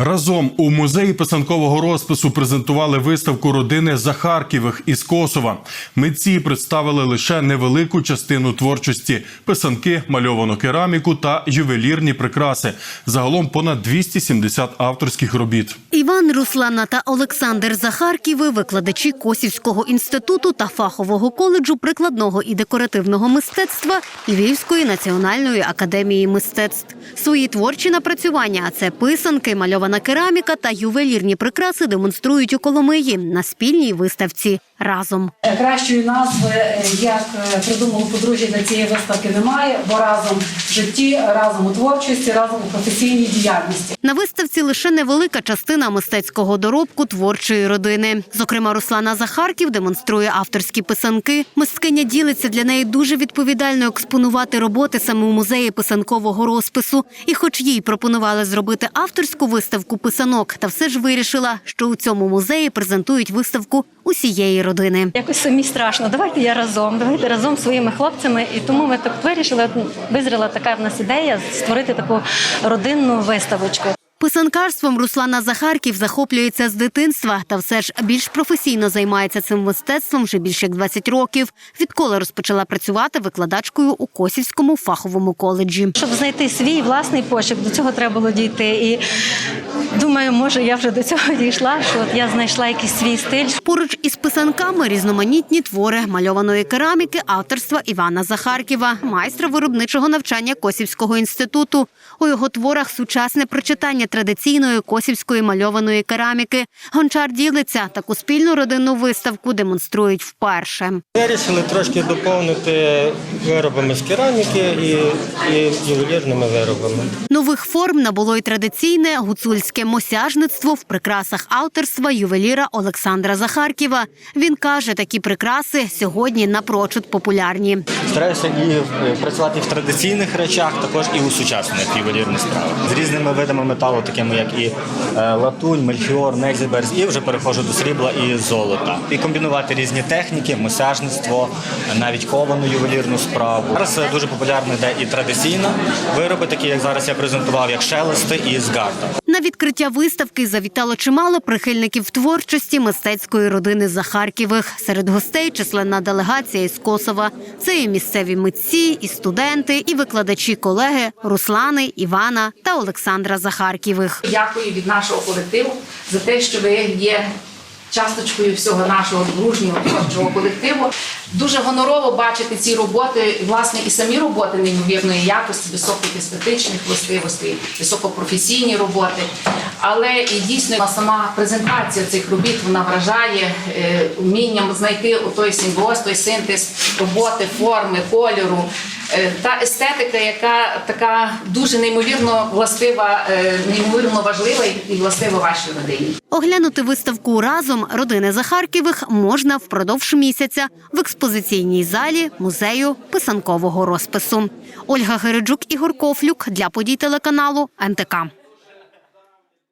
Разом у музеї писанкового розпису презентували виставку родини Захарківих із Косова. Митці представили лише невелику частину творчості: писанки, мальовану кераміку та ювелірні прикраси. Загалом понад 270 авторських робіт. Іван, Руслана та Олександр Захарківи – викладачі Косівського інституту та фахового коледжу прикладного і декоративного мистецтва Львівської національної академії мистецтв. Свої творчі напрацювання, а це писанки, мальована кераміка та ювелірні прикраси демонструють у Коломиї на спільній виставці разом. Кращої назви, е, як е, придумало подружжя для цієї виставки, немає, бо разом в житті, разом у творчості, разом у професійній діяльності. На виставці лише невелика частина мистецького доробку творчої родини. Зокрема, Руслана Захарків демонструє авторські писанки. Мисткиня ділиться для неї дуже відповідально експонувати роботи саме у музеї писанкового розпису. І, хоч їй пропонували зробити авторську виставку писанок, та все ж вирішила, що у цьому музеї презентують виставку усієї родини. Якось самі страшно. Давайте я разом, давайте разом зі своїми хлопцями. І тому ми так вирішили. Визріла така в нас ідея створити таку родинну виставочку. Писанкарством Руслана Захарків захоплюється з дитинства та все ж більш професійно займається цим мистецтвом вже більше як 20 років. Відколи розпочала працювати викладачкою у Косівському фаховому коледжі. Щоб знайти свій власний пошук, до цього треба було дійти. І думаю, може, я вже до цього дійшла. Що от я знайшла якийсь свій стиль. Поруч із писанками різноманітні твори мальованої кераміки авторства Івана Захарківа, майстра виробничого навчання Косівського інституту. У його творах сучасне прочитання традиційної косівської мальованої кераміки. Гончар ділиться таку спільну родинну виставку демонструють вперше. Вирішили трошки доповнити виробами з кераміки і, і ювелірними виробами. Нових форм набуло й традиційне гуцульське мосяжництво в прикрасах авторства ювеліра Олександра Захарківа. Він каже, такі прикраси сьогодні напрочуд популярні. Стараюся і е, працювати в традиційних речах, також і у сучасних ювелірних справах. З різними видами металу, такими як і е, латунь, мельхіор, некзіберз, і вже переходжу до срібла і золота. І комбінувати різні техніки, мосяжництво, навіть ковану ювелірну справу. Зараз е, дуже популярно йде і традиційна вироби, такі як зараз я презентував, як шелести і згарда. На відкриття виставки завітало чимало прихильників творчості мистецької родини Захарківих. Серед гостей численна делегація із Косова. Це і місцеві митці, і студенти, і викладачі колеги Руслани, Івана та Олександра Захарківих. Дякую від нашого колективу за те, що ви є часточкою всього нашого дружнього творчого колективу. Дуже гонорово бачити ці роботи, власне, і самі роботи неймовірної якості, високих естетичних властивостей, високопрофесійні роботи. Але і дійсно сама презентація цих робіт вона вражає е, вмінням знайти той симбіоз, той синтез роботи, форми, кольору. Е, Та естетика, яка така дуже неймовірно властива, е, неймовірно важлива і властива вашій родині. Оглянути виставку разом родини Захарківих можна впродовж місяця в експозиційній залі музею писанкового розпису. Ольга Гереджук, Ігор Кофлюк для подій телеканалу НТК.